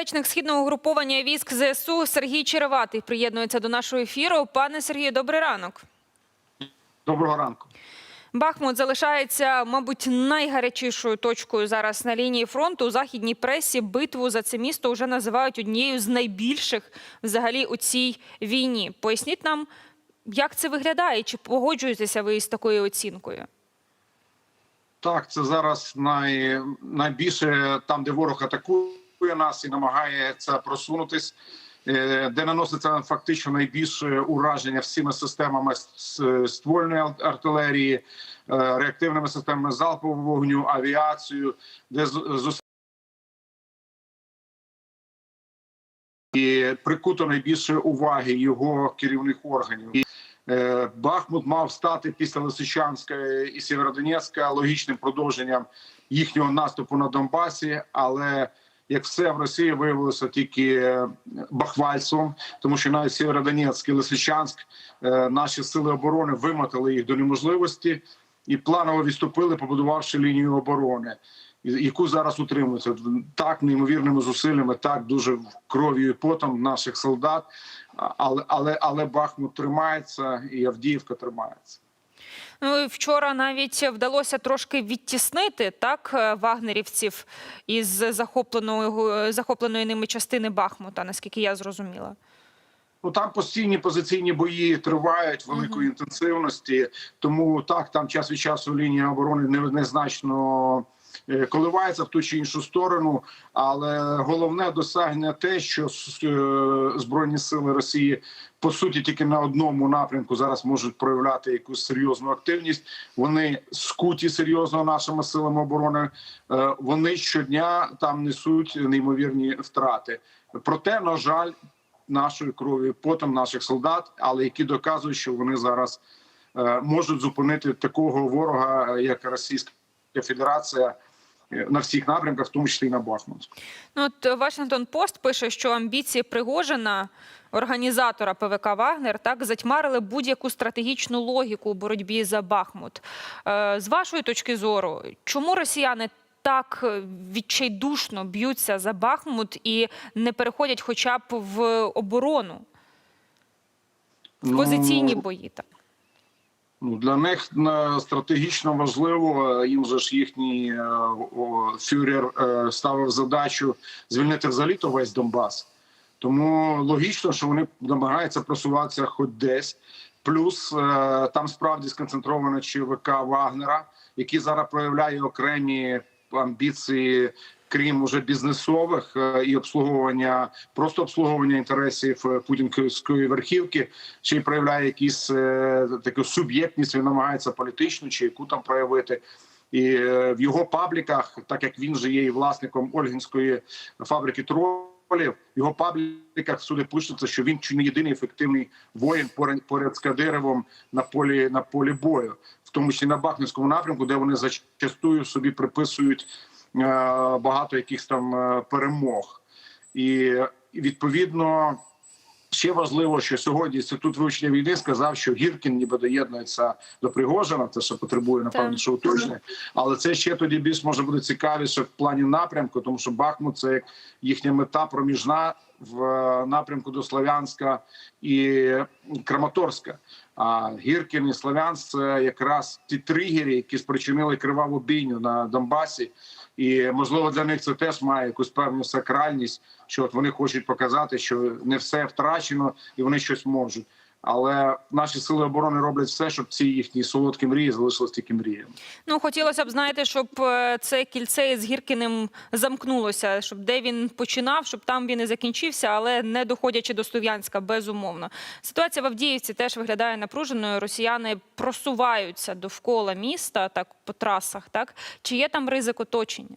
Речник східного угруповання військ ЗСУ Сергій Череватий приєднується до нашого ефіру. Пане Сергію, добрий ранок. Доброго ранку. Бахмут залишається, мабуть, найгарячішою точкою зараз на лінії фронту. У західній пресі битву за це місто вже називають однією з найбільших взагалі у цій війні. Поясніть нам, як це виглядає, чи погоджуєтеся ви з такою оцінкою? Так, це зараз най, найбільше там, де ворог атакує нас і намагається просунутись, е, де наноситься фактично найбільше ураження всіма системами ствольної артилерії, е, реактивними системами залпового вогню, авіацією, де з- і прикуто найбільше уваги його керівних органів. Е, Бахмут мав стати після Лисичанська і Сєвєродонецька логічним продовженням їхнього наступу на Донбасі, але як все в Росії виявилося тільки е, бахвальством, тому що навіть Сєвєродонецьк і Лисичанськ е, наші сили оборони вимотали їх до неможливості і планово відступили, побудувавши лінію оборони, яку зараз утримуються так неймовірними зусиллями, так дуже кров'ю і потом наших солдат. Але але але Бахмут тримається, і Авдіївка тримається. Ну і вчора навіть вдалося трошки відтіснити так е, вагнерівців із захопленої захопленої ними частини Бахмута, наскільки я зрозуміла. Ну там постійні позиційні бої тривають великої інтенсивності. Тому так там час від часу лінія оборони не- незначно е, коливається в ту чи іншу сторону. Але головне досягнення те, що е, збройні сили Росії по суті тільки на одному напрямку зараз можуть проявляти якусь серйозну активність. Вони скуті серйозно нашими силами оборони. Е, Вони щодня там несуть неймовірні втрати. Проте, на жаль, нашою кров'ю, потом наших солдат, але які доказують, що вони зараз е, можуть зупинити такого ворога, е, як Російська Федерація, е, на всіх напрямках, в тому числі і на Бахмут. Ну, от Вашингтон Пост пише, що амбіції Пригожина, організатора ПВК Вагнер, так затьмарили будь-яку стратегічну логіку у боротьбі за Бахмут. Е, З вашої точки зору, чому росіяни так е, відчайдушно б'ються за Бахмут і не переходять хоча б в оборону, в позиційні бої? Так? Ну, для них е, стратегічно важливо. е, Їм же ж їхній е, фюрер ставив задачу звільнити взагалі то весь Донбас. Тому логічно, що вони намагаються просуватися хоч десь. Плюс там справді сконцентровано ЧВК Вагнера, який зараз проявляє окремі амбіції, крім уже бізнесових е, і обслуговування, просто обслуговування інтересів е, путінської верхівки, чи й проявляє якісь е, таку суб'єктність, він намагається політичну чи яку там проявити. І в його пабліках, так як він же є і власником Ольгінської фабрики тролів, в його пабліках всюди пишеться, що він чи не єдиний ефективний воїн поряд, з Кадировим на полі на полі бою, в тому числі на Бахмутському напрямку, де вони зачастую собі приписують багато якихось там е, перемог. І, відповідно. Ще важливо, що сьогодні інститут вивчення війни сказав, що Гіркін ніби доєднується до Пригожина. Це що потребує напевно, що уточнення. Але це ще тоді більш може бути цікавіше в плані напрямку, тому що Бахмут це як їхня мета проміжна в напрямку до Слов'янська і Краматорська. А Гіркін і Слов'янськ це якраз ті тригери, які спричинили криваву бійню на Донбасі. І можливо для них це теж має якусь певну сакральність, що от вони хочуть показати, що не все втрачено і вони щось можуть. Але наші сили оборони роблять все, щоб ці їхні солодкі мрії залишились тільки мріями. Ну, хотілося б, знаєте, щоб е, це кільце із Гіркіним замкнулося, щоб де він починав, щоб там він і закінчився, але не доходячи до Слов'янська, безумовно. Ситуація в Авдіївці теж виглядає напруженою. Росіяни просуваються довкола міста, так по трасах. Так чи є там ризик оточення?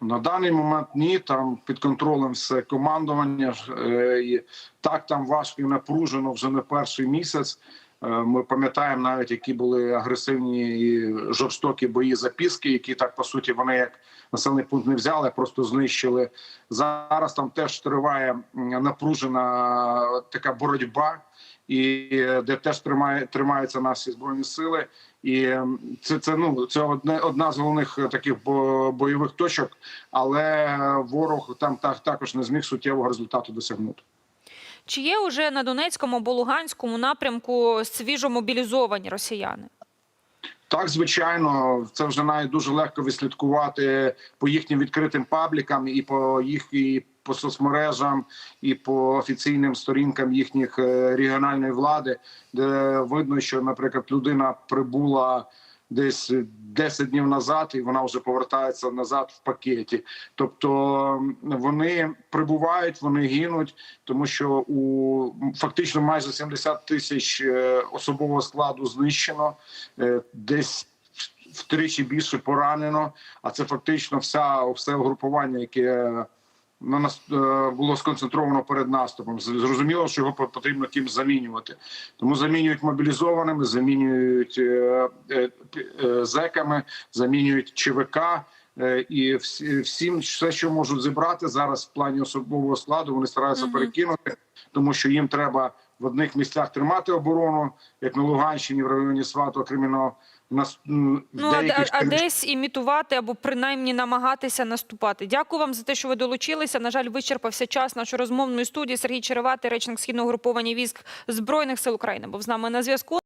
На даний момент ні, там під контролем все командування. Е, і Так там важко і напружено вже не перший місяць. Е, Ми пам'ятаємо навіть, які були агресивні і жорстокі бої за Піски, які так по суті вони як населений пункт не взяли, просто знищили. Зараз там теж триває напружена така боротьба, і е, де теж тримає тримаються наші збройні сили. І це це ну це одне одна з головних е, таких бо- бойових точок, але ворог там так також не зміг суттєвого результату досягнути. Чи є уже на Донецькому або Луганському напрямку свіжо мобілізовані росіяни? Так, звичайно, це вже навіть дуже легко відслідкувати по їхнім відкритим паблікам і по їх і по соцмережам, і по офіційним сторінкам їхніх е, регіональної влади, де видно, що, наприклад, людина прибула десь 10 днів назад, і вона вже повертається назад в пакеті. Тобто вони прибувають, вони гинуть, тому що у фактично майже 70 тисяч е, особового складу знищено, е, десь втричі більше поранено. А це фактично вся все угрупування, яке на нас е, було сконцентровано перед наступом. Зрозуміло, що його по- потрібно ким замінювати. Тому замінюють мобілізованими, замінюють е, е, зеками, замінюють ЧВК. Е, І всім все, що можуть зібрати зараз в плані особового складу, вони стараються Мгм. перекинути, тому що їм треба в одних місцях тримати оборону, як на Луганщині, в районі Сватого, Кремінного. Нас м, Ну, а, деяких а десь імітувати або принаймні намагатися наступати. Дякую вам за те, що ви долучилися. На жаль, вичерпався час нашої розмовної студії. Сергій Череватий, речник східного груповання військ збройних сил України, був з нами на зв'язку.